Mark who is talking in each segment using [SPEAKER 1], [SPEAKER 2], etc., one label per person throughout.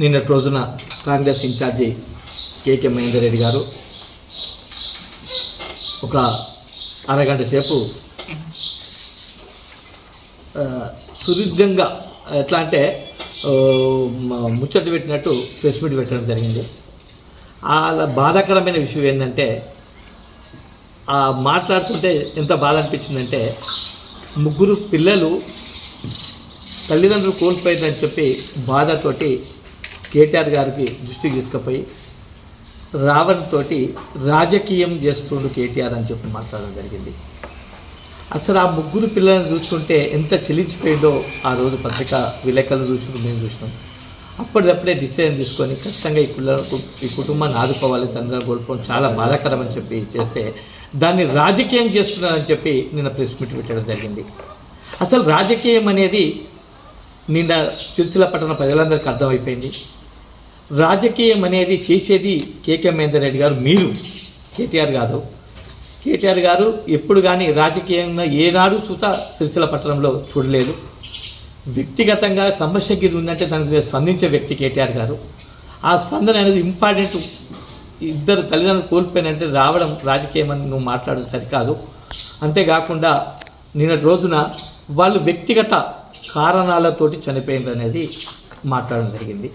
[SPEAKER 1] నిన్నటి రోజున Congress in charge KK Mahender Reddy గారు ఒక అరగంట సేపు సుదీర్ఘంగా ఎట్లా అంటే ముచ్చట పెట్టినట్టు ప్రెస్ మీట్ పెట్టడం జరిగింది. అలా బాధాకరమైన విషయం ఏంటంటే ఆ మాట్లాడుతుంటే ఎంత బాధ అనిపించిందంటే ముగ్గురు పిల్లలు తల్లిదండ్రులు కోల్పోయిందని చెప్పి బాధతోటి కేటీఆర్ గారికి దృష్టికి తీసుకుపోయి రావణ్ తోటి రాజకీయం చేస్తుండు కేటీఆర్ అని చెప్పి మాట్లాడడం జరిగింది. అసలు ఆ ముగ్గురు పిల్లల్ని చూస్తుంటే ఎంత చెలించిపోయిందో ఆ రోజు పత్రిక విలేకరులు చూసినప్పుడు మేము చూసినాం. అప్పటిదప్పుడే డిసిజన్ తీసుకొని ఖచ్చితంగా ఈ పిల్లలకు ఈ కుటుంబాన్ని ఆదుకోవాలి తండ్రిని కోల్పోవడం చాలా బాధాకరం అని చెప్పి చేస్తే దాన్ని రాజకీయం చేస్తున్నారని చెప్పి నిన్న ప్రెస్ మీట్ పెట్టడం జరిగింది. అసలు రాజకీయం అనేది నిన్న చిరుచుల పట్టణ ప్రజలందరికీ అర్థమైపోయింది. రాజకీయం అనేది చేసేది కేకే మహేందర్ రెడ్డి గారు మీరు. కేటీఆర్ కాదు కేటీఆర్ గారు. ఎప్పుడు కానీ రాజకీయంగా ఏనాడు సుత సిరిసిల పట్టణంలో చూడలేదు. వ్యక్తిగతంగా సమస్య గిరి ఉందంటే దానికి స్పందించే వ్యక్తి కేటీఆర్ గారు. ఆ స్పందన అనేది ఇంపార్టెంట్. ఇద్దరు తల్లిదండ్రులు కోల్పోయినంటే రావడం రాజకీయం అని నువ్వు మాట్లాడడం సరికాదు. అంతేకాకుండా నిన్నటి రోజున వాళ్ళు వ్యక్తిగత కారణాలతోటి చనిపోయింది అనేది మాట్లాడడం జరిగింది.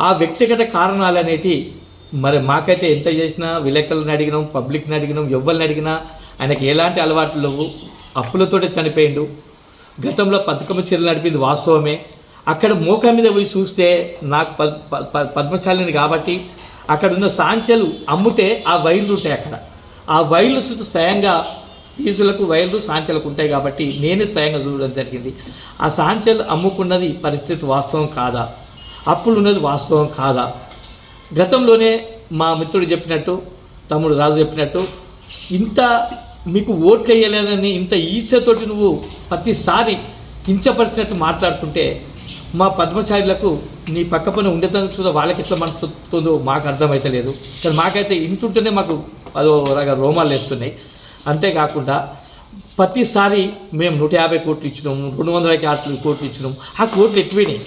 [SPEAKER 1] ఆ వ్యక్తిగత కారణాలు అనేటి మరి మాకైతే ఎంత చేసినా విలేకరులను అడిగినాం పబ్లిక్ని అడిగినాం ఎవరిని అడిగినా ఆయనకి ఎలాంటి అలవాట్లు లేవు. అప్పులతోటే చనిపోయిండు. గతంలో పథకం చర్యలు నడిపింది వాస్తవమే. అక్కడ మోక మీద పోయి చూస్తే నాకు పద్ పద్మశాలిని కాబట్టి అక్కడ ఉన్న సాంచెలు అమ్ముతే ఆ వైర్లు ఉంటాయి అక్కడ. ఆ వైర్లు చుట్టూ స్వయంగా ఫీజులకు వైర్లు సాంచెలకు ఉంటాయి కాబట్టి నేనే స్వయంగా చూడడం జరిగింది. ఆ సాంచెలు అమ్ముకున్నది పరిస్థితి వాస్తవం కాదా? అప్పులు ఉన్నది వాస్తవం కాదా? గతంలోనే మా మిత్రుడు చెప్పినట్టు తమ్ముడు రాజు చెప్పినట్టు ఇంత మీకు ఓట్లు వేయలేదని ఇంత ఈర్ష్యతోటి నువ్వు ప్రతిసారి కించపరిచినట్టు మాట్లాడుతుంటే మా పద్మచారులకు నీ పక్క పని ఉండేదానికి చూడ వాళ్ళకి ఎట్లా మనసు వస్తుందో మాకు అర్థమైతలేదు కానీ మాకైతే ఇంటుంటేనే మాకు అదో రక రోమాలు వేస్తున్నాయి. అంతేకాకుండా ప్రతిసారి మేము నూట యాభై కోట్లు ఇచ్చినాము రెండు వందల కోట్లు ఇచ్చినాము ఆ కోట్లు ఎటువైనాయి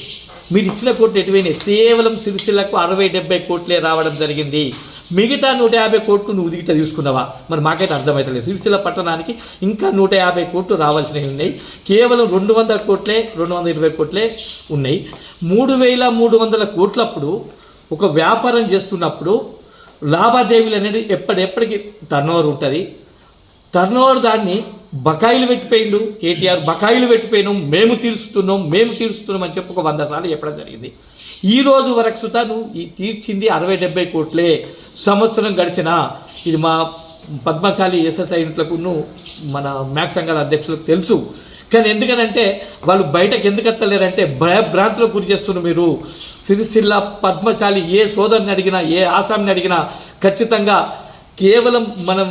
[SPEAKER 1] మీరు ఇచ్చిన కోట్లు ఎటువైనాయి? కేవలం సిరిసిల్లకు అరవై డెబ్బై కోట్లే రావడం జరిగింది. మిగతా నూట యాభై కోట్లు నువ్వు దిగిట తీసుకున్నావా? మరి మాకైతే అర్థమవుతలేదు సిరిసిల్ల పట్టణానికి ఇంకా నూట యాభై కోట్లు రావాల్సినవి ఉన్నాయి. కేవలం రెండు వందల కోట్లే రెండు వందల ఇరవై కోట్లే ఉన్నాయి. మూడు వేల మూడు వందల కోట్లప్పుడు ఒక వ్యాపారం చేస్తున్నప్పుడు లావాదేవీలు అనేది ఎప్పటిెప్పటికి టర్నోవర్ ఉంటుంది. టర్నోవర్ దాన్ని బకాయిలు పెట్టిపోయిండు కేటీఆర్ బకాయిలు పెట్టిపోయినాం మేము తీరుస్తున్నాం మేము తీరుస్తున్నాం అని చెప్పి ఒక వంద సార్లు చెప్పడం జరిగింది. ఈ రోజు వరకు సుతా నువ్వు ఈ తీర్చింది అరవై డెబ్బై కోట్లే. సంవత్సరం గడిచిన ఇది మా పద్మశాలి ఎస్ఎస్ఐ ఇంట్లకు మన మ్యాక్ సంఘాల అధ్యక్షులకు తెలుసు. కానీ ఎందుకనంటే వాళ్ళు బయటకు ఎందుకు ఎత్తలేరంటే భయభ్రాంతులకు గురి చేస్తున్నారు మీరు. సిరిసిల్ల పద్మశాలి ఏ సోదరుని అడిగినా ఏ ఆసామిని అడిగినా ఖచ్చితంగా కేవలం మనం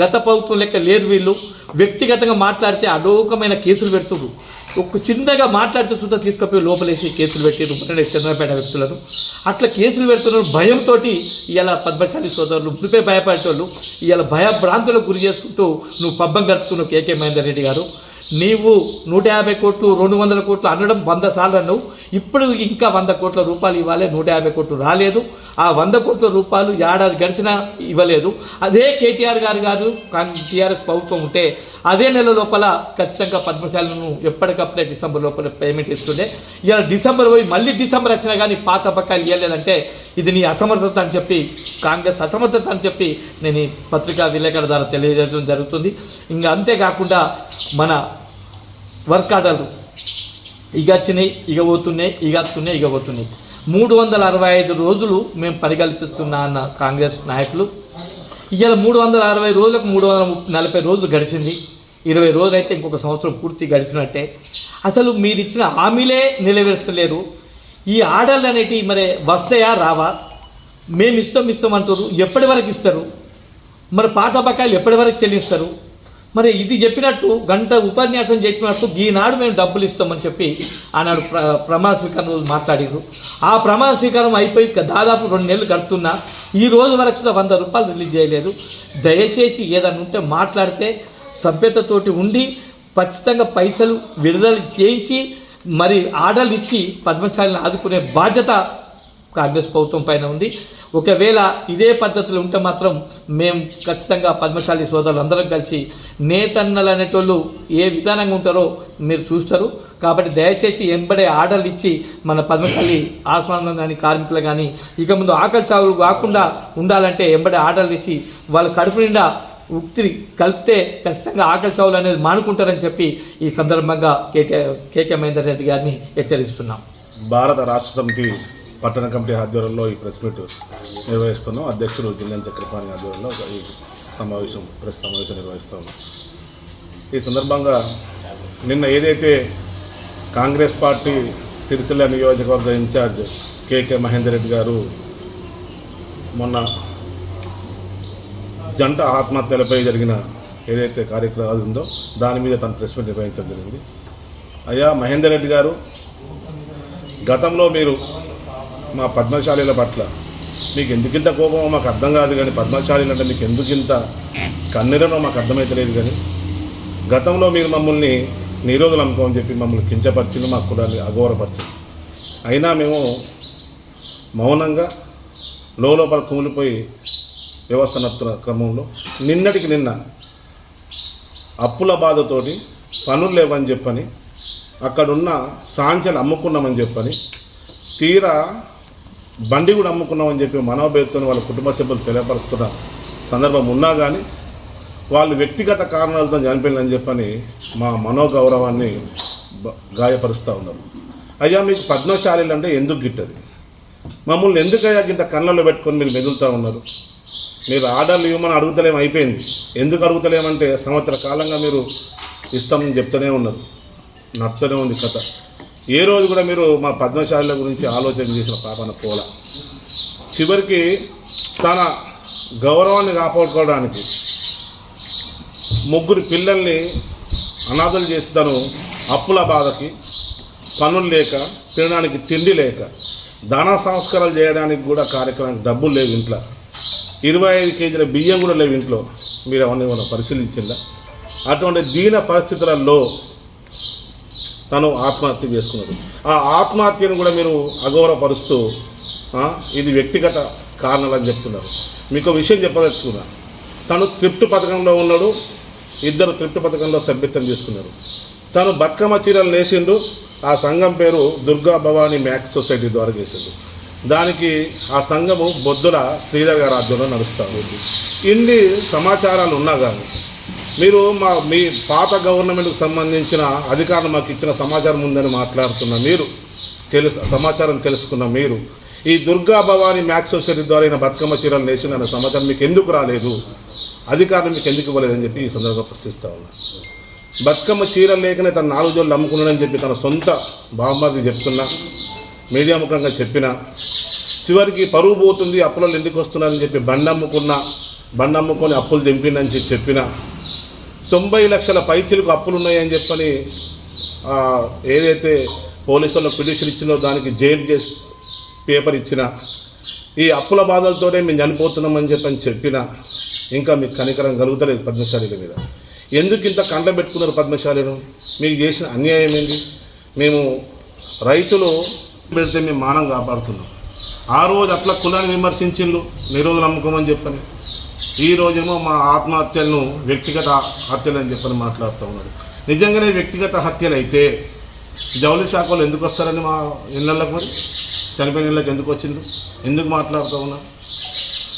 [SPEAKER 1] గత ప్రభుత్వం లెక్క లేరు వీళ్ళు. వ్యక్తిగతంగా మాట్లాడితే అలోకమైన కేసులు పెడుతున్నారు ఒక చిన్నగా మాట్లాడితే సుద్ధా తీసుకుపోయి లోపలేసి కేసులు పెట్టారు ముట్టడే చంద్రపేట వ్యక్తులను అట్లా కేసులు పెడుతున్నారు. భయంతో ఇలా పద్మశాలి సోదరులు మృతిపై భయపడేటోళ్ళు ఇలా భయభ్రాంతులకు గురి చేసుకుంటూ నువ్వు పబ్బం గడుపుతున్నావు కేకే మహేందర్ రెడ్డి గారు. నీవు నూట యాభై కోట్లు రెండు వందల కోట్లు అనడం వంద సార్లు అన్నావు. ఇప్పుడు ఇంకా వంద కోట్ల రూపాయలు ఇవ్వాలి నూట యాభై కోట్లు రాలేదు. ఆ వంద కోట్ల రూపాయలు ఏడాది గడిచినా ఇవ్వలేదు. అదే కేటీఆర్ గారు గారు టీఆర్ఎస్ ప్రభుత్వం ఉంటే అదే నెల లోపల ఖచ్చితంగా పద్మశాలను ఎప్పటికప్పుడే డిసెంబర్ లోపల పేమెంట్ ఇస్తుండే. ఇలా డిసెంబర్ పోయి మళ్ళీ డిసెంబర్ వచ్చినా కానీ పాత పక్కలు ఇవ్వలేదంటే ఇది నీ అసమర్థత అని చెప్పి కాంగ్రెస్ అసమర్థత అని చెప్పి నేను ఈ పత్రికా విలేకరుల ద్వారా తెలియజేయడం జరుగుతుంది. ఇంకా అంతేకాకుండా మన వర్క్ ఆర్డర్లు. ఇక వచ్చినాయి ఇక పోతున్నాయి ఇక వస్తున్నాయి ఇక పోతున్నాయి. మూడు వందల అరవై ఐదు రోజులు మేము పని కల్పిస్తున్నా అన్న కాంగ్రెస్ నాయకులు. ఇవాళ మూడు వందల అరవై రోజులకు మూడు వందల నలభై రోజులు గడిచింది. ఇరవై రోజులు అయితే ఇంకొక సంవత్సరం పూర్తి గడిచినట్టే. అసలు మీరు ఇచ్చిన హామీలే నిలవేర్చలేరు ఈ ఆర్డర్లు అనేటివి మరి వస్తాయా రావా? మేము ఇస్తాం ఇస్తాం అంటారు. ఎప్పటి వరకు ఇస్తారు? మరి పాత బకాయిలు ఎప్పటి వరకు చెల్లిస్తారు? మరి ఇది చెప్పినట్టు గంట ఉపన్యాసం చెప్పినట్టు ఈనాడు మేము డబ్బులు ఇస్తామని చెప్పి ఆనాడు ప్ర ప్రమాణ స్వీకారం రోజు మాట్లాడారు ఆ ప్రమాణ స్వీకారం అయిపోయి దాదాపు రెండు నెలలు గడుతున్నా. ఈ రోజు వరకు కూడా వంద రూపాయలు రిలీజ్ చేయలేదు. దయచేసి ఏదన్నా ఉంటే మాట్లాడితే సభ్యతతోటి ఉండి ఖచ్చితంగా పైసలు విడుదల చేయించి మరి ఆర్డర్లు ఇచ్చి పద్మశాలిని ఆదుకునే బాధ్యత కాంగ్రెస్ ప్రభుత్వం పైన ఉంది. ఒకవేళ ఇదే పద్ధతిలో ఉంటే మాత్రం మేము ఖచ్చితంగా పద్మశాలి సోదరులు అందరం కలిసి నేతన్నలు అనేటోళ్ళు ఏ విధానంగా ఉంటారో మీరు చూస్తారు. కాబట్టి దయచేసి ఎంబడే ఆర్డర్లు ఇచ్చి మన పద్మశాలి ఆస్మానం కానీ కార్మికులు కానీ ఇక ముందు ఆకలి చావులు కాకుండా ఉండాలంటే ఎంబడే ఆర్డర్లు ఇచ్చి వాళ్ళ కడుపు నిండా ఉక్తిని కలిపితే ఖచ్చితంగా ఆకలి చావులు అనేది మానుకుంటారని చెప్పి ఈ సందర్భంగా కేకే కేకే మహేందర్ రెడ్డి గారిని హెచ్చరిస్తున్నాం.
[SPEAKER 2] భారత రాష్ట్ర సమితి పట్టణ కమిటీ ఆధ్వర్యంలో ఈ ప్రెస్ మీట్ నిర్వహిస్తున్నాం. అధ్యక్షుడు జిల్లా చక్రపాణి ఆధ్వర్యంలో ఈ సమావేశం ప్రెస్ సమావేశం నిర్వహిస్తూ. ఉన్నాం ఈ సందర్భంగా నిన్న ఏదైతే కాంగ్రెస్ పార్టీ సిరిసిల్ల నియోజకవర్గ ఇన్ఛార్జ్ కేకే మహేందర్ రెడ్డి గారు మొన్న జంట ఆత్మహత్యలపై జరిగిన ఏదైతే కార్యక్రమాలు ఉందో దాని మీద తన ప్రెస్ మీట్ నిర్వహించడం జరిగింది. అయ్యా మహేందర్ రెడ్డి గారు గతంలో మీరు మా పద్మశాలీల పట్ల. మీకు ఎందుకింత కోపమో మాకు అర్థం కాదు కానీ పద్మశాలీలు అంటే మీకు ఎందుకింత కన్నెరనో మాకు అర్థమైతలేదు కానీ గతంలో మీరు మమ్మల్ని నిరోధులు అనుకోని చెప్పి మమ్మల్ని కించపరిచింది మా కులాన్ని అఘోరపరిచింది అయినా మేము మౌనంగా లోపల కుమిలిపోయి వ్యవస్థ నడుపుతున్న క్రమంలో నిన్నటికి నిన్న అప్పుల బాధతోటి పనులు లేవని చెప్పని అక్కడున్న సాంచలు అమ్ముకున్నామని చెప్పని తీరా బండి కూడా అమ్ముకున్నామని చెప్పి మనోభేదతో వాళ్ళ కుటుంబ సభ్యులు తెలియపరుస్తున్న సందర్భం ఉన్నా కానీ వాళ్ళు వ్యక్తిగత కారణాలతో చనిపోయిందని చెప్పని మా మనోగౌరవాన్ని గాయపరుస్తూ ఉన్నారు అయ్యా మీకు పద్మశాలీలు అంటే ఎందుకు గిట్టది? మమ్మల్ని ఎందుకయ్యా ఇంత కళ్ళల్లో పెట్టుకొని మీరు మెదులుతూ ఉన్నారు? మీరు ఆర్డర్లు ఇవ్వమని అడుగుతలేం అయిపోయింది. ఎందుకు అడుగుతలేమంటే సంవత్సర కాలంగా మీరు ఇస్తామని చెప్తూనే ఉన్నారు. నడుతూనే ఉంది కథ. ఏ రోజు కూడా మీరు మా పద్మశాలిల గురించి ఆలోచన చేసిన పాపన పోల. చివరికి తన గౌరవాన్ని కాపాడుకోవడానికి ముగ్గురు పిల్లల్ని అనాథలు చేసి తను అప్పుల బాధకి పనులు లేక తినడానికి తిండి లేక దాన సంస్కారాలు చేయడానికి కూడా కార్యక్రమానికి డబ్బులు లేవు ఇంట్లో. ఇరవై ఐదు కేజీల బియ్యం కూడా లేవు ఇంట్లో. మీరు అవన్నీ మనం పరిశీలించిందా? అటువంటి దీన పరిస్థితులలో తను ఆత్మహత్య చేసుకున్నాడు. ఆ ఆత్మహత్యను కూడా మీరు అగౌరవపరుస్తూ ఇది వ్యక్తిగత కారణాలు అని చెప్తున్నారు. మీకు ఒక విషయం చెప్పదలుచుకున్నా. తను త్రిప్ట్ పథకంలో ఉన్నాడు ఇద్దరు త్రిప్ట్ పథకంలో సభ్యత్వం చేసుకున్నారు తను బతుకమ్మ చీరలు నేసిండు ఆ సంఘం పేరు దుర్గా భవానీ మ్యాక్స్ సొసైటీ ద్వారా చేసిండు. దానికి ఆ సంఘము బొద్దుల శ్రీధర్ గారి ఆధ్వర్యంలో నడుస్తూ ఉంది. ఇన్ని సమాచారాలు ఉన్నా కానీ మీరు మా మీ పాత గవర్నమెంట్కి సంబంధించిన అధికారులు మాకు ఇచ్చిన సమాచారం ఉందని మాట్లాడుతున్న మీరు తెలుసు సమాచారం తెలుసుకున్న మీరు ఈ దుర్గా భవానీ మ్యాక్స్ సొసైటీ ద్వారా ఈయన బతుకమ్మ చీరలు నేసిన సమాచారం మీకు ఎందుకు రాలేదు? అధికారులు మీకు ఎందుకు ఇవ్వలేదని చెప్పి ఈ సందర్భంగా ప్రశ్నిస్తా ఉన్నా. బతుకమ్మ చీరలు లేకనే తన నాలుగు రోజులు అమ్ముకున్నాడని చెప్పి తన సొంత బామ్మది చెప్తున్నా మీడియా ముఖంగా చెప్పిన చివరికి పరువు పోతుంది అప్పులలో ఎందుకు వస్తున్నారని చెప్పి బండి అమ్ముకున్న బండి అమ్ముకొని అప్పులు దింపిందని చెప్పి చెప్పిన తొంభై లక్షల పైచీలకు అప్పులు ఉన్నాయని చెప్పని ఏదైతే పోలీసు పిటిషన్ ఇచ్చిందో దానికి జైలు కేసు పేపర్ ఇచ్చిన ఈ అప్పుల బాధలతోనే మేము చనిపోతున్నామని చెప్పని చెప్పిన ఇంకా మీకు కనికరం కలుగుతలేదు పద్మశాలీల మీద. ఎందుకు ఇంత కంట పెట్టుకున్నారు పద్మశాలీను మీకు చేసిన అన్యాయం ఏంటి మేము రైతులు పెడితే మేము మానం కాపాడుతున్నాం. ఆ రోజు అట్లా కులాన్ని విమర్శించిండ్రు నిరోధులు నమ్ముకోమని చెప్పని. ఈ రోజేమో మా ఆత్మహత్యలను వ్యక్తిగత హత్యలు అని చెప్పని మాట్లాడుతూ ఉన్నాడు నిజంగానే వ్యక్తిగత హత్యలు అయితే జౌలి శాఖలు ఎందుకు వస్తారని మా ఇళ్ళకు మరి? చనిపోయిన ఇళ్ళకి ఎందుకు వచ్చిండ్రు? ఎందుకు మాట్లాడుతూ ఉన్నా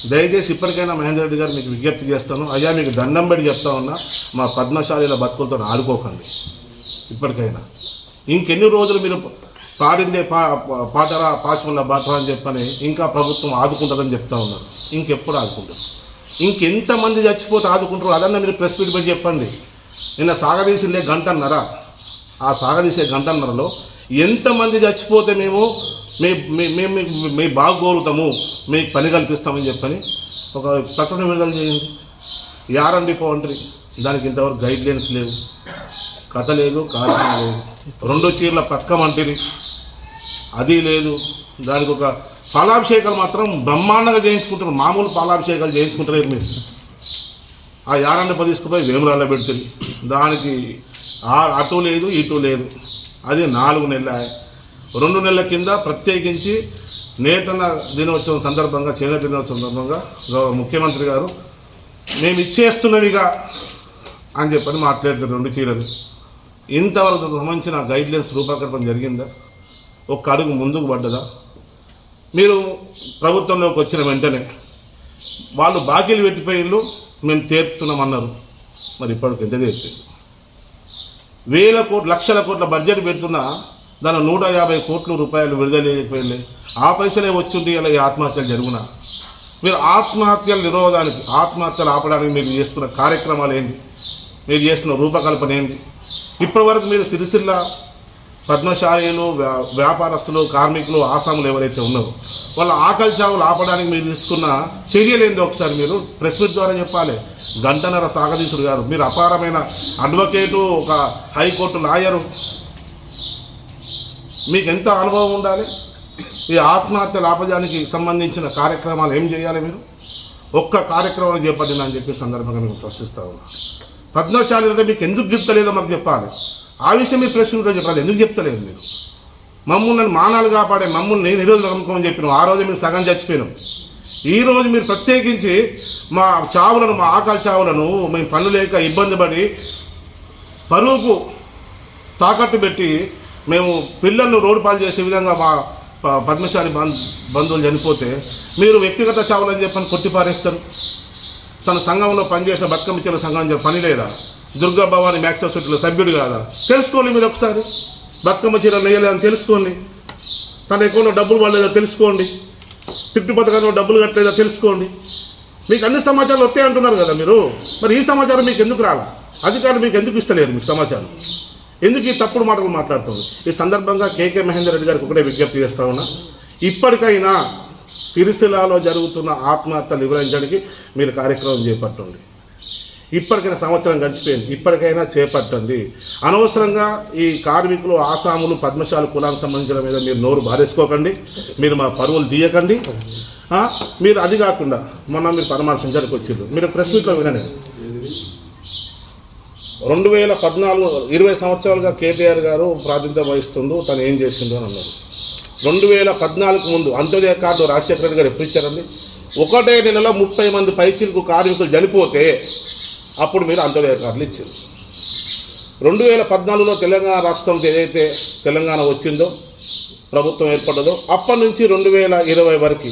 [SPEAKER 2] దయచేసి ఇప్పటికైనా మహేందర్ రెడ్డి గారు మీకు విజ్ఞప్తి చేస్తాను. అయ్యా మీకు దండం పెట్టి చెప్తా ఉన్నా మా పద్మశాలీల బతుకులతో ఆడుకోకండి. ఇప్పటికైనా. ఇంకెన్ని రోజులు మీరు పాడిందే పా పాటరా పాశముల బాట అని చెప్పని ఇంకా ప్రభుత్వం ఆదుకుంటుందని చెప్తా ఉన్నారు. ఇంకెప్పుడు ఆదుకుంటారు? ఇంకెంతమంది చచ్చిపోతే ఆదుకుంటారు అదన్నా మీరు ప్రెస్ మీట్ పెట్టి చెప్పండి. నిన్న సాగదీసిందే గంటన్నర. ఆ సాగదీసే గంటన్నరలో ఎంతమంది చచ్చిపోతే మేము మీ మేము మీకు మీ బాగు మీకు పని కల్పిస్తామని చెప్పని ఒక ప్రకటన విడుదల చేయండి. యారండి పౌండ్రీ దానికి ఇంతవరకు గైడ్ లైన్స్ లేవు. కథ లేదు కారణం లేదు. రెండు చీరల పక్కమంటిరి అది లేదు దానికి ఒక పాలాభిషేకాలు మాత్రం బ్రహ్మాండంగా చేయించుకుంటారు. మామూలు పాలాభిషేకాలు చేయించుకుంటారు మీరు. ఆ యారాన్ని తీసుకుపోయి వేమురాల్లో పెడుతుంది. దానికి అటు లేదు ఇటు లేదు. అది నాలుగు నెలల రెండు నెలల కింద ప్రత్యేకించి నేతన్న దినోత్సవం సందర్భంగా చేనేత దినోత్సవం సందర్భంగా గౌరవ ముఖ్యమంత్రి గారు మేము ఇచ్చేస్తున్నవిగా అని చెప్పని మాట్లాడుతారు రెండు చీరలు. ఇంతవరకు సంబంధించిన గైడ్లైన్స్ రూపకల్పన జరిగిందా? ఒక్క అడుగు ముందుకు పడ్డదా? మీరు ప్రభుత్వంలోకి వచ్చిన వెంటనే వాళ్ళు బాకీలు పెట్టిపోయిళ్ళు మేము తీర్చుతున్నామన్నారు. మరి ఇప్పటికి ఎంత తీర్చింది? వేల కోట్ల లక్షల కోట్ల బడ్జెట్ పెడుతున్నా దాని నూట యాభై కోట్ల రూపాయలు విడుదల ఆ పైసలే వచ్చింది ఇలా ఈ ఆత్మహత్యలు జరుగునా. మీరు ఆత్మహత్యల నిరోధానికి ఆత్మహత్యలు ఆపడానికి మీరు చేస్తున్న కార్యక్రమాలు ఏంటి మీరు చేస్తున్న రూపకల్పన ఏంటి ఇప్పటివరకు మీరు సిరిసిల్ల పద్మశాలీలు వ్యా- వ్యాపారస్తులు కార్మికులు ఆసాములు ఎవరైతే ఉన్నారో వాళ్ళ ఆకలి చావులు ఆపడానికి మీరు తీసుకున్న చర్యలు ఏందో ఒకసారి మీరు ప్రెస్ మీట్ ద్వారా చెప్పాలి. గంటన్నర సాగదీసుడు గారు మీరు అపారమైన అడ్వకేటు ఒక హైకోర్టు లాయరు. మీకు ఎంత అనుభవం ఉండాలి? ఈ ఆత్మహత్య లాభజానికి సంబంధించిన కార్యక్రమాలు ఏం చేయాలి మీరు? ఒక్క కార్యక్రమం చేపట్టిన అని చెప్పి సందర్భంగా మీకు ప్రశ్నిస్తా ఉన్నా. పద్మశాలి అంటే మీకు ఎందుకు చెప్తలేదో మాకు చెప్పాలి. ఆ విషయం మీ ప్రశ్న ఉంటే చెప్పాలి ఎందుకు చెప్తలేదు మీరు? మమ్మల్ని మానాలు కాపాడే మమ్మల్ని నిరోధులు నమ్ముకోమని చెప్పినాం. ఆ రోజు మీరు సగం చచ్చిపోయినాం. ఈరోజు మీరు ప్రత్యేకించి మా చావులను మా ఆకలి చావులను మేము పనులు లేక ఇబ్బంది పడి పరువుకు తాకట్టు పెట్టి మేము పిల్లలను రోడ్డు పాలు చేసే విధంగా మా ప- పద్మశాలి బం- బంధువులు చనిపోతే మీరు వ్యక్తిగత చావులని చెప్పని కొట్టిపారేస్తారు. తన సంఘంలో పనిచేసిన బతుకమ్మ సంఘం పని లేదా? దుర్గా భవాని మ్యాక్స్ సొసైటీలో సభ్యుడు కాదా? తెలుసుకోండి మీరు ఒకసారి. బతుకమ్మ చీర నేయలేదని తెలుసుకోండి. తన ఎక్కువలో డబ్బులు పడలేదా తెలుసుకోండి. తిట్టు పథకంలో డబ్బులు కట్టలేదా తెలుసుకోండి. మీకు అన్ని సమాచారాలు వస్తాయి అంటున్నారు కదా మీరు. మరి ఈ సమాచారం మీకు ఎందుకు రాలా? అధికారులు మీకు ఎందుకు ఇస్తలేరు మీకు సమాచారం? ఎందుకు ఈ తప్పుడు మాటలు మాట్లాడుతుంది? ఈ సందర్భంగా కేకే మహేందర్ రెడ్డి గారికి ఒకటే విజ్ఞప్తి చేస్తా ఉన్నా. ఇప్పటికైనా సిరిసిల్లాలో జరుగుతున్న ఆత్మహత్యలు వివరించడానికి మీరు కార్యక్రమం చేపట్టండి. ఇప్పటికైనా సంవత్సరం గడిచిపోయింది. ఇప్పటికైనా చేపట్టండి. అనవసరంగా ఈ కార్మికులు ఆసాములు పద్మశాల కులానికి సంబంధించిన మీద మీరు నోరు బారేసుకోకండి. మీరు మా పరువులు తీయకండి. మీరు అది కాకుండా మొన్న మీరు పరామర్శించడానికి వచ్చిండ్రు మీరు ప్రెస్ మీట్లో వినండి. రెండు వేల పద్నాలుగు ఇరవై సంవత్సరాలుగా కేటీఆర్ గారు ప్రాతినిధ్యం వహిస్తుండు. తను ఏం చేసిండు అని అన్నారు. రెండు వేల పద్నాలుగు ముందు అంత్యోదయ కార్డు రాజశేఖర రెడ్డి గారు ఎప్పుడు ఇచ్చారండి ఒకటే నెలలో ముప్పై మంది పైచిలకు కార్మికులు చనిపోతే అప్పుడు మీరు అంత్యోదయ కార్డులు ఇచ్చారు. రెండు వేల పద్నాలుగులో తెలంగాణ రాష్ట్రం ఏదైతే తెలంగాణ వచ్చిందో ప్రభుత్వం ఏర్పడ్డదో అప్పటి నుంచి రెండు వేల ఇరవై వరకు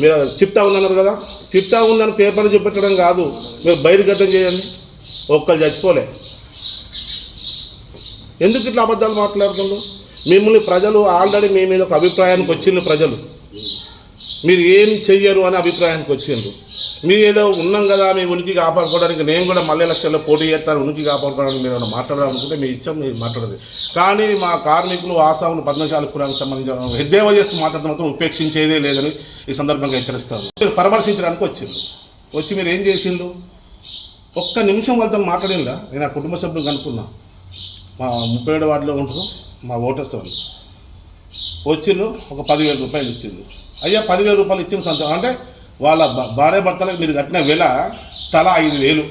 [SPEAKER 2] మీరు చిట్టా ఉందన్నారు కదా? చిట్టా ఉందని పేపర్లు చూపెట్టడం కాదు మీరు బహిర్గతం చేయండి ఒక్కరు చచ్చిపోలే. ఎందుకు ఇట్లా అబద్ధాలు మాట్లాడుతున్నారు? మిమ్మల్ని ప్రజలు ఆల్రెడీ మీ మీద ఒక అభిప్రాయానికి వచ్చింది ప్రజలు. మీరు ఏం చెయ్యరు అనే అభిప్రాయానికి వచ్చిండ్రు. మీరు ఏదో ఉన్నాం కదా మీ ఉనికి కాపాడుకోవడానికి నేను కూడా మళ్ళీ లక్షల్లో పోటీ చేస్తాను ఉనికి కాపాడుకోవడానికి మీరు ఏమైనా మాట్లాడాలనుకుంటే మీ ఇష్టం మీరు మాట్లాడదు. కానీ మా కార్మికులు ఆసాములు పద్మశాల సంబంధించిన ఎద్దేవా చేస్తూ మాట్లాడితే మాత్రం ఉపేక్షించేదే లేదని ఈ సందర్భంగా హెచ్చరిస్తాను. మీరు పరామర్శించడానికి వచ్చిండ్రు. వచ్చి మీరు ఏం చేసిండ్రు? ఒక్క నిమిషం వాళ్ళతో మాట్లాడిందా నేను ఆ కుటుంబ సభ్యులు కనుక్కున్నా. మా ముప్పై ఏడు వార్డులో ఉంటారు మా ఓటర్స్ వాళ్ళు. వచ్చిండు ఒక పదివేల రూపాయలు ఇచ్చిండు అయ్యా పదివేల రూపాయలు ఇచ్చిన సంతోషం. అంటే వాళ్ళ భా- భార్య భర్తలకు మీరు కట్టిన వెల తల ఐదు వేలు.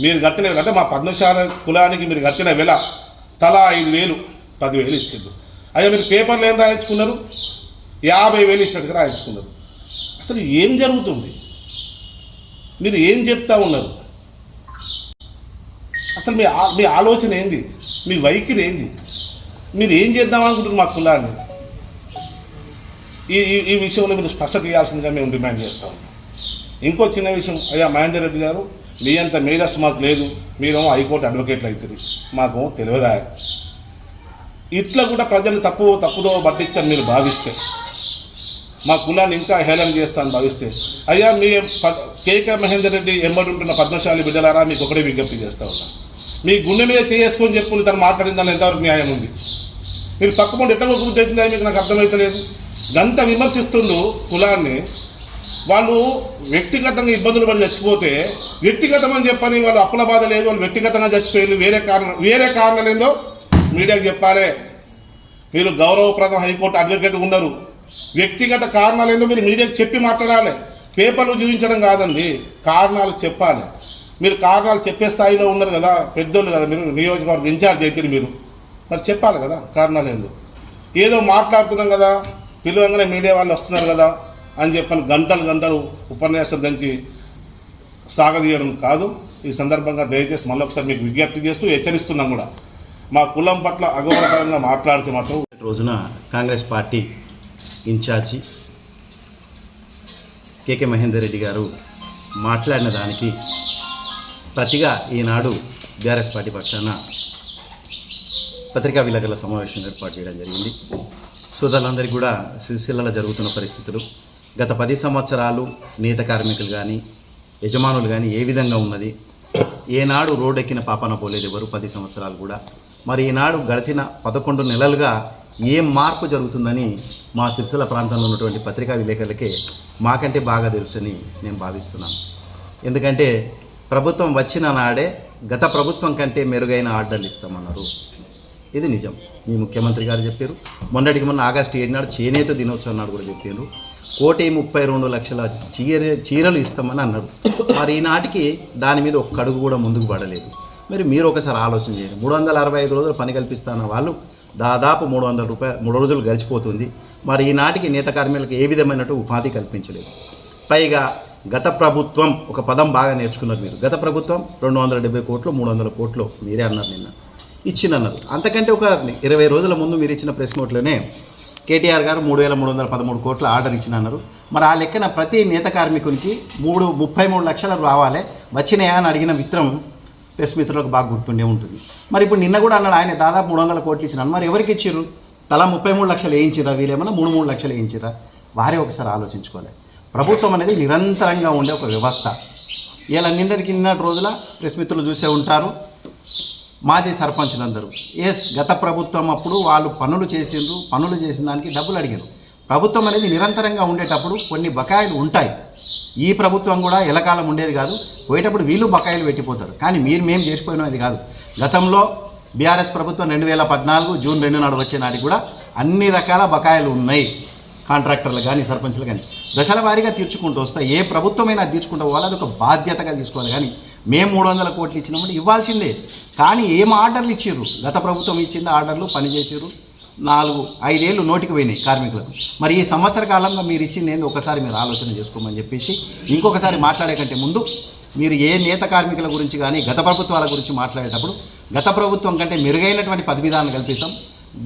[SPEAKER 2] మీరు కట్టిన అంటే మా పద్మశాల కులానికి మీరు కట్టిన వెల తల ఐదు వేలు పదివేలు ఇచ్చిండు అయ్యా మీరు పేపర్లు ఏం రాయించుకున్నారు? యాభై వేలు ఇచ్చినట్టుగా రాయించుకున్నారు. అసలు ఏం జరుగుతుంది? మీరు ఏం చెప్తా ఉన్నారు? అసలు మీ మీ ఆలోచన ఏంది? మీ వైఖరి ఏంది? మీరు ఏం చేద్దాం అనుకుంటున్నారు మా కులాన్ని? ఈ ఈ- ఈ విషయంలో మీరు స్పష్టత ఇవ్వాల్సిందిగా మేము డిమాండ్ చేస్తాం. ఇంకో చిన్న విషయం అయ్యా మహేందర్ రెడ్డి గారు మీ అంత మేధస్సు మాకు లేదు మీరేమో హైకోర్టు అడ్వకేట్లు అవుతుంది మాకు తెలియదా? ఇట్లా కూడా ప్రజలు తప్పు తప్పుదో పట్టించని మీరు భావిస్తే మా కులాన్ని ఇంకా హేళన చేస్తాను భావిస్తే అయ్యా మీ ప- కేకే మహేందర్ రెడ్డి ఎంబడి ఉంటున్న పద్మశాలి బిడ్డలారా మీకు ఒకటే విజ్ఞప్తి చేస్తా ఉన్నా. మీ గుండె మీద చేసుకొని చెప్పుకుని తను మాట్లాడిందని ఎంతవరకు న్యాయం ఉంది? మీరు తప్పకుండా ఎట్లా గుర్తెట్టింది మీకు నాకు అర్థమవుతలేదు గంత విమర్శిస్తుండు కులాన్ని. వాళ్ళు వ్యక్తిగతంగా ఇబ్బందులు పడి చచ్చిపోతే వ్యక్తిగతం అని చెప్పని వాళ్ళు అప్పుల బాధ లేదు వాళ్ళు వ్యక్తిగతంగా చచ్చిపోయారు వేరే కారణం వేరే కారణం ఏందో మీడియాకి చెప్పాలి. మీరు గౌరవప్రదం హైకోర్టు అడ్వకేట్ ఉండరు. వ్యక్తిగత కారణాలు ఏందో మీరు మీడియాకి చెప్పి మాట్లాడాలి. పేపర్లు చూపించడం కాదండి కారణాలు చెప్పాలి. మీరు కారణాలు చెప్పే స్థాయిలో ఉన్నారు కదా పెద్దోళ్ళు కదా మీరు నియోజకవర్గం ఇన్ఛార్జ్ అయితే మీరు. మరి చెప్పాలి కదా కారణాలు ఏందో. ఏదో మాట్లాడుతున్నాం కదా పిలువంగానే మీడియా వాళ్ళు వస్తున్నారు కదా అని చెప్పని గంటలు గంటలు ఉపన్యాసం దంచి సాగదీయడం కాదు. ఈ సందర్భంగా దయచేసి మళ్ళీ ఒకసారి మీకు విజ్ఞప్తి చేస్తూ హెచ్చరిస్తున్నాం కూడా. మా కులం పట్ల అగౌరవకరంగా మాట్లాడితే మాత్రం
[SPEAKER 3] రోజున Congress party in charge KK Mahender Reddy గారు మాట్లాడిన దానికి ప్రతిగా ఈనాడు బీఆర్ఎస్ పార్టీ పక్షాన పత్రికా విలేకరుల సమావేశం ఏర్పాటు చేయడం జరిగింది. సోదరులందరికీ కూడా సిరిసిల్లలో జరుగుతున్న పరిస్థితులు. గత పది సంవత్సరాలు నేత కార్మికులు కానీ యజమానులు కానీ ఏ విధంగా ఉన్నది? ఏనాడు రోడ్డెక్కిన పాపన పోలేదు ఎవరు పది సంవత్సరాలు కూడా. మరి ఈనాడు గడిచిన పదకొండు నెలలుగా ఏ మార్పు జరుగుతుందని మా సిరిసిల్ల ప్రాంతంలో ఉన్నటువంటి పత్రికా విలేకరులకే మాకంటే బాగా తెలుసని నేను భావిస్తున్నాను. ఎందుకంటే ప్రభుత్వం వచ్చిన నాడే గత ప్రభుత్వం కంటే మెరుగైన ఆర్డర్లు ఇస్తామన్నారు. ఇది నిజం. మీ ముఖ్యమంత్రి గారు చెప్పారు. మొన్నటికి మొన్న ఆగస్టు ఏడు నాడు చేనేత దినోత్సవం నాడు కూడా చెప్పారు. కోటి ముప్పై రెండు లక్షల చీర చీరలు ఇస్తామని అన్నారు. మరి ఈనాటికి దాని మీద ఒక్క అడుగు కూడా ముందుకు పడలేదు. మరి మీరు ఒకసారి ఆలోచన చేయండి. మూడు వందల అరవై ఐదు రోజులు పని కల్పిస్తున్న వాళ్ళు దాదాపు మూడు వందల రూపాయలు మూడు రోజులు గడిచిపోతుంది. మరి ఈనాటికి నేత కార్మికులకు ఏ విధమైనట్టు ఉపాధి కల్పించలేదు. పైగా గత ప్రభుత్వం ఒక పదం బాగా నేర్చుకున్నారు మీరు. గత ప్రభుత్వం రెండు వందల డెబ్బై కోట్లు మూడు వందల కోట్లు మీరే అన్నారు నిన్న. ఇచ్చినన్నారు అంతకంటే ఒక ఇరవై రోజుల ముందు మీరు ఇచ్చిన ప్రెస్ నోట్లోనే కేటీఆర్ గారు మూడు వేల మూడు వందల పదమూడు కోట్ల ఆర్డర్ ఇచ్చినన్నారు. మరి ఆ లెక్కన ప్రతి నేత కార్మికునికి మూడు ముప్పై మూడు లక్షలు రావాలి వచ్చినాయా అని అడిగిన మిత్రం ప్రెస్ మిత్రులకు బాగా గుర్తుండే ఉంటుంది. మరి ఇప్పుడు నిన్న కూడా అన్నాడు ఆయన దాదాపు మూడు వందల కోట్లు ఇచ్చినాను మరి ఎవరికి ఇచ్చిర్రు? తలా ముప్పై మూడు లక్షలు వేయించిరా వీళ్ళేమన్నా మూడు మూడు లక్షలు వేయించిరా వారే ఒకసారి ఆలోచించుకోవాలి. ప్రభుత్వం అనేది నిరంతరంగా ఉండే ఒక వ్యవస్థ. ఇలా నిన్నటికి నిన్నటి రోజుల ప్రెస్ మిత్రులు చూసే ఉంటారు. మాజీ సర్పంచులందరూ. ఎస్ గత ప్రభుత్వం అప్పుడు వాళ్ళు పనులు చేసిండ్రు పనులు చేసిన దానికి డబ్బులు అడిగారు ప్రభుత్వం అనేది నిరంతరంగా ఉండేటప్పుడు కొన్ని బకాయిలు ఉంటాయి. ఈ ప్రభుత్వం కూడా ఎలకాలం ఉండేది కాదు. పోయేటప్పుడు వీళ్ళు బకాయిలు పెట్టిపోతారు. కానీ మీరు మేము చేసిపోయినది కాదు. గతంలో బీఆర్ఎస్ ప్రభుత్వం రెండు వేల పద్నాలుగు జూన్ రెండు నాడు వచ్చే నాటికి కూడా అన్ని రకాల బకాయిలు ఉన్నాయి. కాంట్రాక్టర్లు కానీ సర్పంచ్లు కానీ. దశల వారీగా తీర్చుకుంటూ వస్తాయి ఏ ప్రభుత్వమైనా తీర్చుకుంటూ పోవాలి. అది ఒక బాధ్యతగా తీసుకోవాలి. కానీ మేము మూడు వందల కోట్లు ఇచ్చినప్పుడు ఇవ్వాల్సిందే. కానీ ఏం ఆర్డర్లు ఇచ్చారు గత ప్రభుత్వం ఇచ్చింది ఆర్డర్లు పనిచేసారు నాలుగు ఐదేళ్ళు నోటికి పోయినాయి కార్మికులకు. మరి ఈ సంవత్సర కాలంలో మీరు ఇచ్చింది ఏంది? ఒకసారి మీరు ఆలోచన చేసుకోమని చెప్పేసి ఇంకొకసారి మాట్లాడే కంటే ముందు మీరు ఏ నేత కార్మికుల గురించి కానీ గత ప్రభుత్వాల గురించి మాట్లాడేటప్పుడు గత ప్రభుత్వం కంటే మెరుగైనటువంటి పదవిధానం కల్పిస్తాం.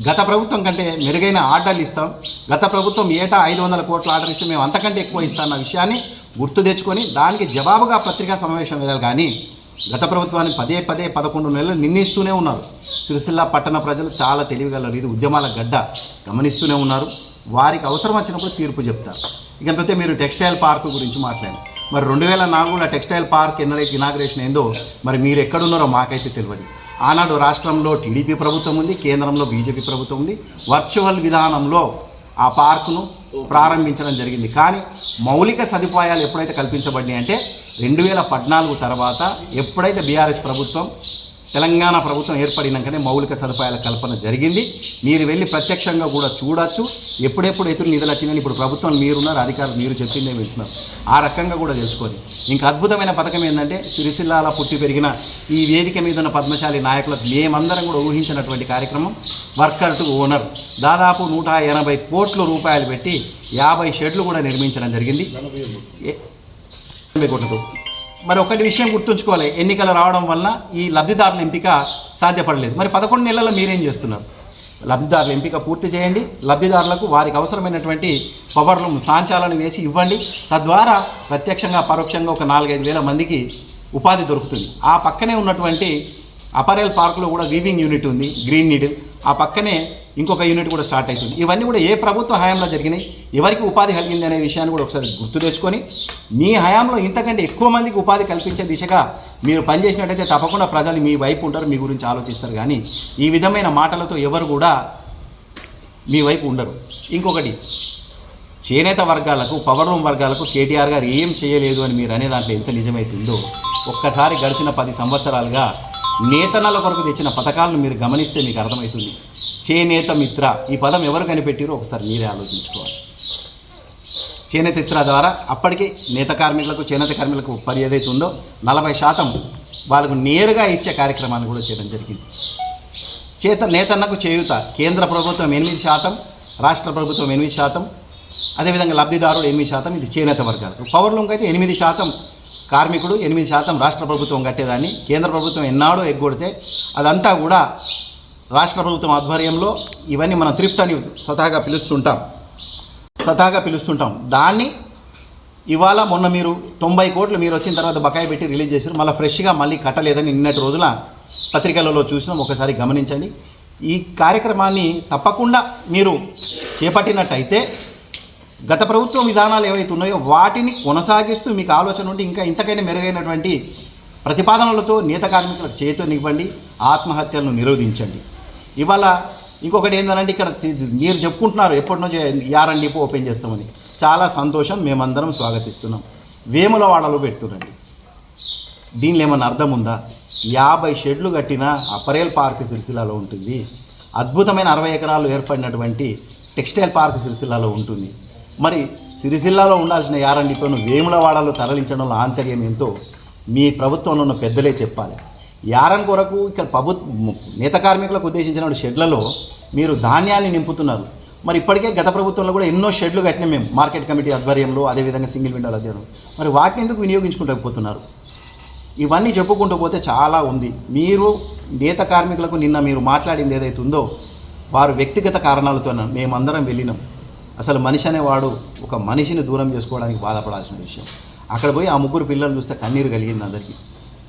[SPEAKER 3] గత ప్రభుత్వం కంటే మెరుగైన ఆర్డర్లు ఇస్తాం. గత ప్రభుత్వం ఏటా ఐదు వందల కోట్ల ఆర్డర్ ఇస్తే మేము అంతకంటే ఎక్కువ ఇస్తామన్న విషయాన్ని గుర్తు తెచ్చుకొని దానికి జవాబుగా పత్రికా సమావేశం వేయాలి. కానీ గత ప్రభుత్వాన్ని పదే పదే పదకొండు నెలలు నిందిస్తూనే ఉన్నారు. సిరిసిల్ల పట్టణ ప్రజలు చాలా తెలివిగలరు ఇది ఉద్యమాల గడ్డ గమనిస్తూనే ఉన్నారు. వారికి అవసరం వచ్చినప్పుడు తీర్పు చెప్తారు. ఇకపోతే మీరు టెక్స్టైల్ పార్క్ గురించి మాట్లాడారు మరి రెండు వేల నాలుగులో టెక్స్టైల్ పార్క్ ఎన్నడైతే ఇనాగ్రేషన్ అయిందో మరి మీరు ఎక్కడున్నారో మాకైతే తెలియదు. ఆనాడు రాష్ట్రంలో టీడీపీ ప్రభుత్వం ఉంది కేంద్రంలో బీజేపీ ప్రభుత్వం ఉంది. వర్చువల్ విధానంలో ఆ పార్కును ప్రారంభించడం జరిగింది. కానీ మౌలిక సదుపాయాలు ఎప్పుడైతే కల్పించబడినాయి అంటే రెండు వేల పద్నాలుగు తర్వాత ఎప్పుడైతే బీఆర్ఎస్ ప్రభుత్వం తెలంగాణ ప్రభుత్వం ఏర్పడినాకనే మౌలిక సదుపాయాల కల్పన జరిగింది. మీరు వెళ్ళి ప్రత్యక్షంగా కూడా చూడొచ్చు. ఎప్పుడెప్పుడు ఎదురు నిధులు వచ్చినాయని ఇప్పుడు ప్రభుత్వం మీరున్నారు అధికారులు మీరు చెప్పిందే వింటున్నారు. ఆ రకంగా కూడా తెలుసుకోండి ఇంకా అద్భుతమైన పథకం ఏంటంటే సిరిసిల్లాల పుట్టి పెరిగిన ఈ వేదిక మీద ఉన్న పద్మశాలి నాయకులు మేమందరం కూడా ఊహించినటువంటి కార్యక్రమం. Worker to owner. దాదాపు నూట ఎనభై కోట్ల రూపాయలు పెట్టి యాభై షెడ్లు కూడా నిర్మించడం జరిగింది. ఎనభై కోట్లతో మరి ఒకటి విషయం గుర్తుంచుకోవాలి. ఎన్నికలు రావడం వల్ల ఈ లబ్ధిదారుల ఎంపిక సాధ్యపడలేదు. మరి పదకొండు నెలల్లో మీరేం చేస్తున్నారు? లబ్ధిదారుల ఎంపిక పూర్తి చేయండి. లబ్ధిదారులకు వారికి అవసరమైనటువంటి పవర్లను సాంచాలను వేసి ఇవ్వండి. తద్వారా ప్రత్యక్షంగా పరోక్షంగా ఒక నాలుగైదు వేల మందికి ఉపాధి దొరుకుతుంది. ఆ పక్కనే ఉన్నటువంటి అపరెల్ పార్కులో కూడా వీవింగ్ యూనిట్ ఉంది గ్రీన్ నీడిల్. ఆ పక్కనే ఇంకొక యూనిట్ కూడా స్టార్ట్ అవుతుంది ఇవన్నీ కూడా ఏ ప్రభుత్వ హయాంలో జరిగినాయి ఎవరికి ఉపాధి కలిగింది అనే విషయాన్ని కూడా ఒకసారి గుర్తు తెచ్చుకొని మీ హయాంలో ఇంతకంటే ఎక్కువ మందికి ఉపాధి కల్పించే దిశగా మీరు పనిచేసినట్టయితే తప్పకుండా ప్రజలు మీ వైపు ఉంటారు మీ గురించి ఆలోచిస్తారు. కానీ ఈ విధమైన మాటలతో ఎవరు కూడా మీ వైపు ఉండరు. ఇంకొకటి చేనేత వర్గాలకు పవర్ రూమ్ వర్గాలకు కేటీఆర్ గారు ఏం చేయలేదు అని మీరు అనే దాంట్లో ఎంత నిజమైతుందో ఒక్కసారి గడిచిన పది సంవత్సరాలుగా నేతనల కొరకు తెచ్చిన పథకాలను మీరు గమనిస్తే మీకు అర్థమవుతుంది. చేనేత మిత్ర. ఈ పదం ఎవరు కనిపెట్టిరో ఒకసారి మీరే ఆలోచించుకోవాలి. చేనేత మిత్ర ద్వారా అప్పటికి నేత కార్మికులకు చేనేత కార్మికులకు పని ఏదైతే ఉందో నలభై శాతం వాళ్ళకు నేరుగా ఇచ్చే కార్యక్రమాన్ని కూడా చేయడం జరిగింది. చేత నేతన్నకు చేయూత కేంద్ర ప్రభుత్వం ఎనిమిది శాతం రాష్ట్ర ప్రభుత్వం ఎనిమిది శాతం అదేవిధంగా లబ్ధిదారుడు ఎనిమిది శాతం ఇది చేనేత వర్గాలు పవర్ అయితే ఎనిమిది శాతం కార్మికుడు ఎనిమిది శాతం రాష్ట్ర ప్రభుత్వం కట్టేదాన్ని. కేంద్ర ప్రభుత్వం ఎన్నాడో ఎగ్గొడితే అదంతా కూడా రాష్ట్ర ప్రభుత్వం ఆధ్వర్యంలో ఇవన్నీ మనం త్రిఫ్ట్ అని స్వతహాగా పిలుస్తుంటాం. స్వతహాగా పిలుస్తుంటాం. దాన్ని ఇవాళ మొన్న మీరు తొంభై కోట్లు మీరు వచ్చిన తర్వాత బకాయి పెట్టి రిలీజ్ చేశారు. మళ్ళీ ఫ్రెష్గా మళ్ళీ కట్టలేదని నిన్నటి రోజున పత్రికలలో చూసినాం. ఒకసారి గమనించండి. ఈ కార్యక్రమాన్ని తప్పకుండా మీరు చేపట్టినట్టయితే గత ప్రభుత్వం విధానాలు ఏవైతే ఉన్నాయో వాటిని కొనసాగిస్తూ మీకు ఆలోచన ఉంటే ఇంకా ఇంతకైనా మెరుగైనటువంటి ప్రతిపాదనలతో నేత కార్మికులకు చేతునివ్వండి ఆత్మహత్యలను నిరోధించండి. ఇవాళ ఇంకొకటి ఏంటంటే ఇక్కడ మీరు చెప్పుకుంటున్నారు ఎప్పటి నుంచో యారన్ డిపో ఓపెన్ చేస్తామని. చాలా సంతోషం మేమందరం స్వాగతిస్తున్నాం. వేములవాడలో పెడుతురండి దీనిలో ఏమన్నా అర్థం ఉందా? యాభై షెడ్లు కట్టిన అపరేల్ పార్క్ సిరిసిల్లాలో ఉంటుంది. అద్భుతమైన అరవై ఎకరాలు ఏర్పడినటువంటి టెక్స్టైల్ పార్క్ సిరిసిల్లాలో ఉంటుంది. మరి సిరిసిల్లాలో ఉండాల్సిన యారన్ వేములవాడలో తరలించడంలో ఆంతర్యం ఎంతో మీ ప్రభుత్వంలో ఉన్న పెద్దలే చెప్పాలి. యారం కొరకు ఇక్కడ ప్రభుత్వ నేత కార్మికులకు ఉద్దేశించిన షెడ్లలో మీరు ధాన్యాన్ని నింపుతున్నారు. మరి ఇప్పటికే గత ప్రభుత్వంలో కూడా ఎన్నో షెడ్లు కట్టినాం మేము. మార్కెట్ కమిటీ ఆధ్వర్యంలో అదేవిధంగా సింగిల్ విండోల ఆధ్వర్యంలో. మరి వాటిని ఎందుకు వినియోగించుకుంటకపోతున్నారు ఇవన్నీ చెప్పుకుంటూ పోతే చాలా ఉంది. మీరు నేత కార్మికులకు నిన్న మీరు మాట్లాడింది ఏదైతే ఉందో వారు వ్యక్తిగత కారణాలతో మేమందరం వెళ్ళినాం. అసలు మనిషి అనేవాడు ఒక మనిషిని దూరం చేసుకోవడానికి బాధపడాల్సిన విషయం. అక్కడ పోయి ఆ ముగ్గురు పిల్లలు చూస్తే కన్నీరు కలిగింది అందరికీ.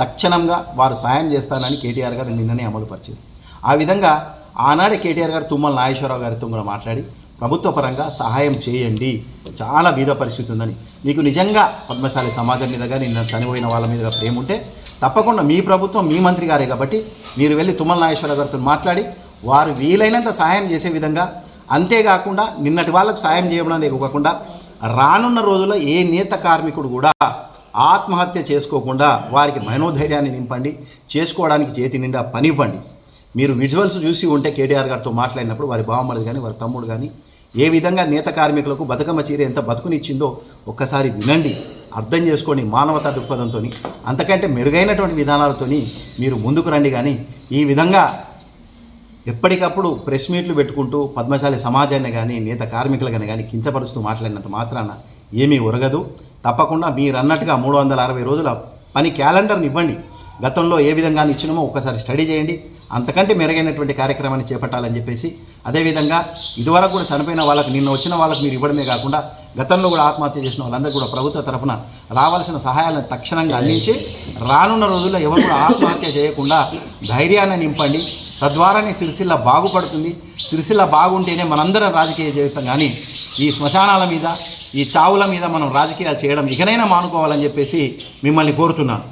[SPEAKER 3] తక్షణంగా వారు సాయం చేస్తానని కేటీఆర్ గారు నిన్ననే అమలు పరిచారు. ఆ విధంగా ఆనాడే కేటీఆర్ గారు తుమ్మల నాగేశ్వరరావు గారితో కూడా మాట్లాడి ప్రభుత్వ పరంగా సహాయం చేయండి. చాలా బీద పరిస్థితి ఉందని. మీకు నిజంగా పద్మశాలి సమాజం మీద నిన్న చనిపోయిన వాళ్ళ మీదగా ప్రేమ ఉంటే తప్పకుండా మీ ప్రభుత్వం మీ మంత్రి గారే కాబట్టి మీరు వెళ్ళి తుమ్మల నాగేశ్వరరావు గారితో మాట్లాడి వారు వీలైనంత సహాయం చేసే విధంగా అంతేకాకుండా నిన్నటి వాళ్ళకు సాయం చేయడం కాకుండా రానున్న రోజుల్లో ఏ నేత కార్మికుడు కూడా ఆత్మహత్య చేసుకోకుండా వారికి మనోధైర్యాన్ని నింపండి చేసుకోవడానికి చేతి నిండా పనివ్వండి. మీరు విజువల్స్ చూసి ఉంటే కేటీఆర్ గారితో మాట్లాడినప్పుడు వారి బావమరిది కానీ వారి తమ్ముడు కానీ ఏ విధంగా నేత కార్మికులకు బతుకమ్మ చీర ఎంత బతుకునిచ్చిందో ఒక్కసారి వినండి. అర్థం చేసుకోండి మానవతా దృక్పథంతో అంతకంటే మెరుగైనటువంటి విధానాలతోని మీరు ముందుకు రండి కానీ ఈ విధంగా ఎప్పటికప్పుడు ప్రెస్ మీట్లు పెట్టుకుంటూ పద్మశాలి సమాజాన్ని కానీ నేత కార్మికులు కానీ కించపరుస్తూ మాట్లాడినంత మాత్రాన ఏమీ ఉరగదు తప్పకుండా మీరన్నట్టుగా మూడు వందల అరవై రోజుల పని క్యాలెండర్ని ఇవ్వండి. గతంలో ఏ విధంగా ఇచ్చినామో ఒకసారి స్టడీ చేయండి. అంతకంటే మెరుగైనటువంటి కార్యక్రమాన్ని చేపట్టాలని చెప్పేసి అదేవిధంగా ఇదివరకు కూడా చనిపోయిన వాళ్ళకి నిన్న వచ్చిన వాళ్ళకి మీరు ఇవ్వడమే కాకుండా గతంలో కూడా ఆత్మహత్య చేసిన వాళ్ళందరూ కూడా ప్రభుత్వ తరఫున రావాల్సిన సహాయాలను తక్షణంగా అందించి రానున్న రోజుల్లో ఎవరు కూడా ఆత్మహత్య చేయకుండా ధైర్యాన్ని నింపండి. తద్వారానే సిరిసిల్ల బాగుపడుతుంది. సిరిసిల్ల బాగుంటేనే మనందరం రాజకీయ జీవితం. కానీ ఈ శ్మశానాల మీద ఈ చావుల మీద మనం రాజకీయాలు చేయడం ఇకనైనా మానుకోవాలని చెప్పేసి మిమ్మల్ని కోరుతున్నాను.